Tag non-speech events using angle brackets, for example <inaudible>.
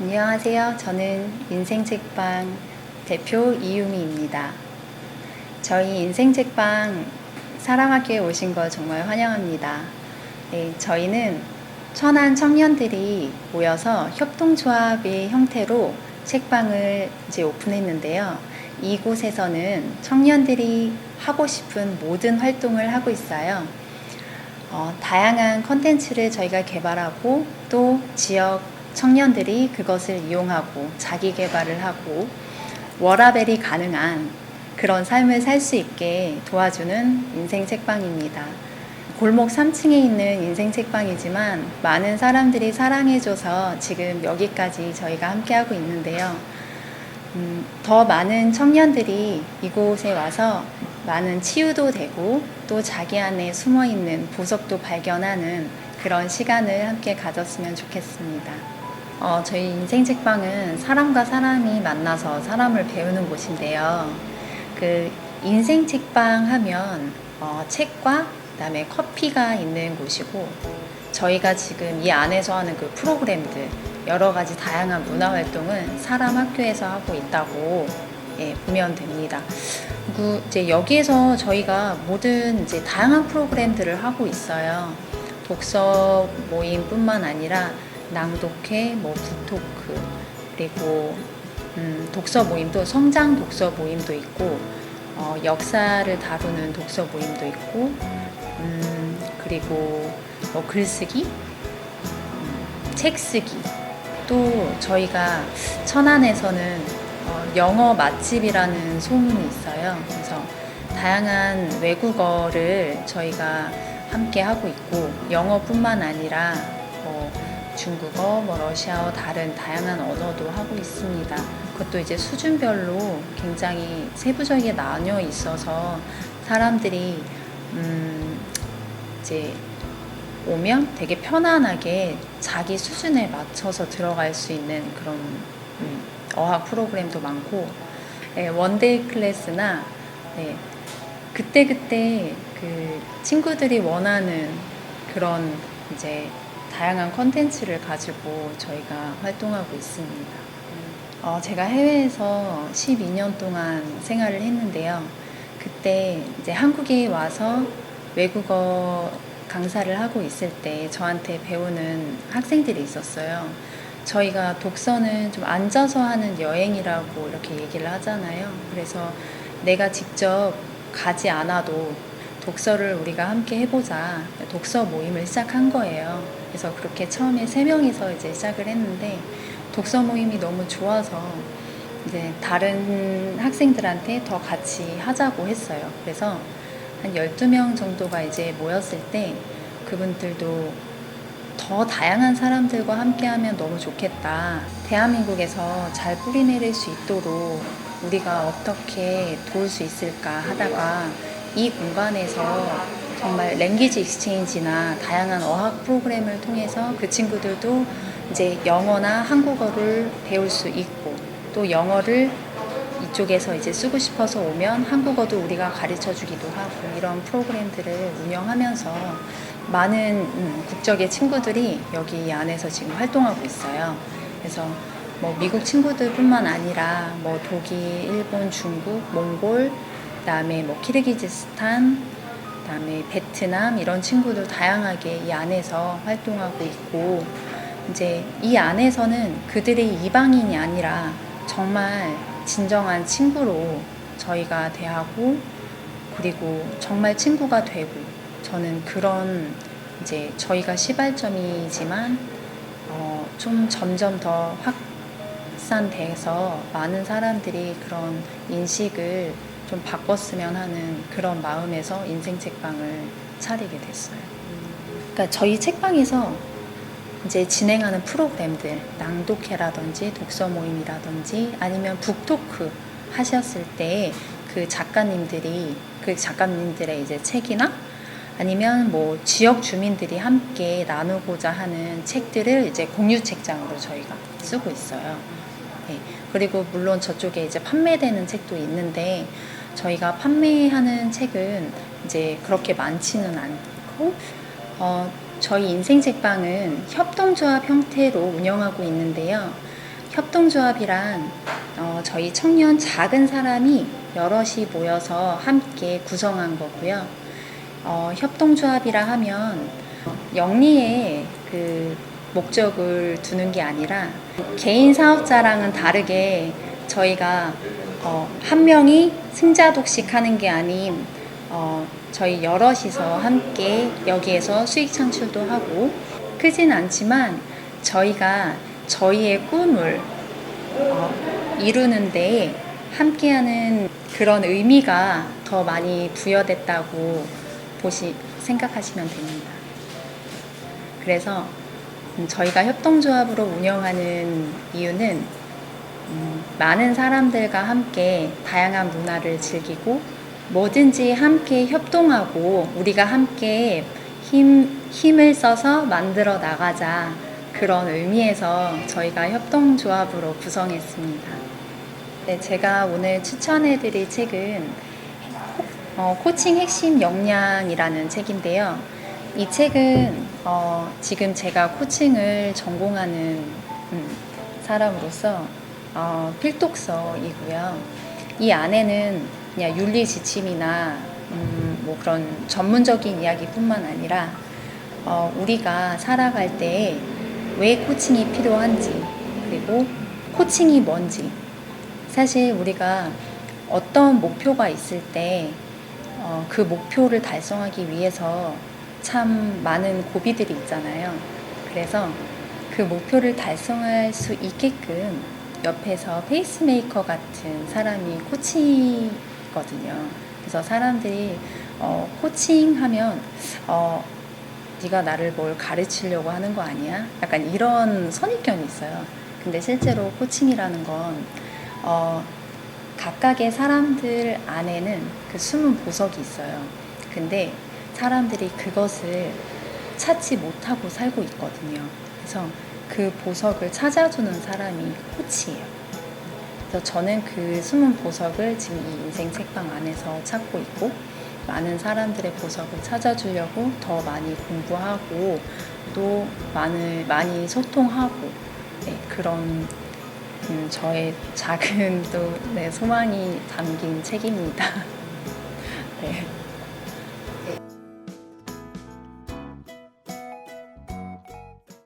안녕하세요. 저는 인생책방 대표 이유미입니다. 저희 인생책방 사랑학교에 오신 거 정말 환영합니다. 네, 저희는 천안 청년들이 모여서 협동조합의 형태로 책방을 이제 오픈했는데요. 이곳에서는 청년들이 하고 싶은 모든 활동을 하고 있어요. 어, 다양한 컨텐츠를 저희가 개발하고 또 지역 청년들이 그것을 이용하고 자기 개발을 하고 워라벨이 가능한 그런 삶을 살 수 있게 도와주는 인생 책방입니다. 골목 3층에 있는 인생 책방이지만 많은 사람들이 사랑해줘서 지금 여기까지 저희가 함께하고 있는데요. 음, 더 많은 청년들이 이곳에 와서 많은 치유도 되고 또 자기 안에 숨어 있는 보석도 발견하는 그런 시간을 함께 가졌으면 좋겠습니다. 어, 저희 인생 책방은 사람과 사람이 만나서 사람을 배우는 곳인데요. 그 인생 책방 하면 어, 책과 그다음에 커피가 있는 곳이고 저희가 지금 이 안에서 하는 그 프로그램들 여러 가지 다양한 문화 활동은 사람 학교에서 하고 있다고 예, 보면 됩니다. 그리고 이제 여기에서 저희가 모든 이제 다양한 프로그램들을 하고 있어요. 독서 모임뿐만 아니라 낭독회, 뭐 북토크 그리고 음, 독서 모임도 성장 독서 모임도 있고 어, 역사를 다루는 독서 모임도 있고 음, 그리고 뭐 글쓰기, 음, 책 쓰기 또 저희가 천안에서는 어, 영어 맛집이라는 소문이 있어요. 그래서 다양한 외국어를 저희가 함께 하고 있고 영어뿐만 아니라 뭐 중국어, 뭐 러시아어 다른 다양한 언어도 하고 있습니다. 그것도 이제 수준별로 굉장히 세부적이게 나뉘어 있어서 사람들이 음 이제 오면 되게 편안하게 자기 수준에 맞춰서 들어갈 수 있는 그런 음, 어학 프로그램도 많고 네, 원데이 클래스나 네, 그때그때 그 친구들이 원하는 그런 이제 다양한 컨텐츠를 가지고 저희가 활동하고 있습니다. 어, 제가 해외에서 12년 동안 생활을 했는데요. 그때 이제 한국에 와서 외국어 강사를 하고 있을 때 저한테 배우는 학생들이 있었어요. 저희가 독서는 좀 앉아서 하는 여행이라고 이렇게 얘기를 하잖아요. 그래서 내가 직접 가지 않아도 독서를 우리가 함께 해보자. 독서 모임을 시작한 거예요. 그래서 그렇게 처음에 세 명이서 이제 시작을 했는데 독서 모임이 너무 좋아서 이제 다른 학생들한테 더 같이 하자고 했어요. 그래서 한 12명 정도가 이제 모였을 때 그분들도 더 다양한 사람들과 함께하면 너무 좋겠다. 대한민국에서 잘 뿌리내릴 수 있도록 우리가 어떻게 도울 수 있을까 하다가 이 공간에서 정말 랭귀지 익스체인지나 다양한 어학 프로그램을 통해서 그 친구들도 이제 영어나 한국어를 배울 수 있고 또 영어를 이쪽에서 이제 쓰고 싶어서 오면 한국어도 우리가 가르쳐 주기도 하고 이런 프로그램들을 운영하면서 많은 음, 국적의 친구들이 여기 안에서 지금 활동하고 있어요. 그래서 뭐 미국 친구들뿐만 아니라 뭐 독일, 일본, 중국, 몽골, 그다음에 뭐 키르기즈스탄, 그다음에 베트남 이런 친구들 다양하게 이 안에서 활동하고 있고 이제 이 안에서는 그들의 이방인이 아니라 정말 진정한 친구로 저희가 대하고 그리고 정말 친구가 되고 저는 그런 이제 저희가 시발점이지만 어, 좀 점점 더 확산돼서 많은 사람들이 그런 인식을 좀 바꿨으면 하는 그런 마음에서 인생 책방을 차리게 됐어요. 그러니까 저희 책방에서 이제 진행하는 프로그램들 낭독회라든지 독서 모임이라든지 아니면 북토크 하셨을 때 그 작가님들이 그 작가님들의 이제 책이나 아니면 뭐 지역 주민들이 함께 나누고자 하는 책들을 이제 공유 책장으로 저희가 쓰고 있어요. 네. 그리고 물론 저쪽에 이제 판매되는 책도 있는데 저희가 판매하는 책은 이제 그렇게 많지는 않고 어, 저희 인생 책방은 협동조합 형태로 운영하고 있는데요. 협동조합이란 어, 저희 청년 작은 사람이 여럿이 모여서 함께 구성한 거고요. 어, 협동조합이라 하면 영리의 그 목적을 두는 게 아니라 개인 사업자랑은 다르게 저희가 어, 한 명이 승자 독식하는 게 아닌 어, 저희 여럿이서 함께 여기에서 수익 창출도 하고 크진 않지만 저희가 저희의 꿈을 어, 이루는데 함께하는 그런 의미가 더 많이 부여됐다고 보시 생각하시면 됩니다. 그래서 음, 저희가 협동조합으로 운영하는 이유는 음, 많은 사람들과 함께 다양한 문화를 즐기고 뭐든지 함께 협동하고 우리가 함께 힘, 힘을 써서 만들어 나가자 그런 의미에서 저희가 협동조합으로 구성했습니다. 네, 제가 오늘 추천해드릴 책은 어, 코칭 핵심 역량이라는 책인데요. 이 책은 어, 지금 제가 코칭을 전공하는 음, 사람으로서 어, 필독서이고요. 이 안에는 그냥 윤리 지침이나 음, 뭐 그런 전문적인 이야기뿐만 아니라 어, 우리가 살아갈 때 왜 코칭이 필요한지 그리고 코칭이 뭔지 사실 우리가 어떤 목표가 있을 때 어, 그 목표를 달성하기 위해서 참 많은 고비들이 있잖아요. 그래서 그 목표를 달성할 수 있게끔 옆에서 페이스메이커 같은 사람이 코치거든요. 그래서 사람들이 어, 코칭하면 어, 네가 나를 뭘 가르치려고 하는 거 아니야? 약간 이런 선입견이 있어요. 근데 실제로 코칭이라는 건 어, 각각의 사람들 안에는 그 숨은 보석이 있어요. 근데 사람들이 그것을 찾지 못하고 살고 있거든요. 그래서 그 보석을 찾아주는 사람이 코치예요. 그래서 저는 그 숨은 보석을 지금 이 인생 책방 안에서 찾고 있고 많은 사람들의 보석을 찾아주려고 더 많이 공부하고 또 많이, 많이 소통하고 네, 그런 음, 저의 작은 또 네, 소망이 담긴 책입니다. <laughs> 네.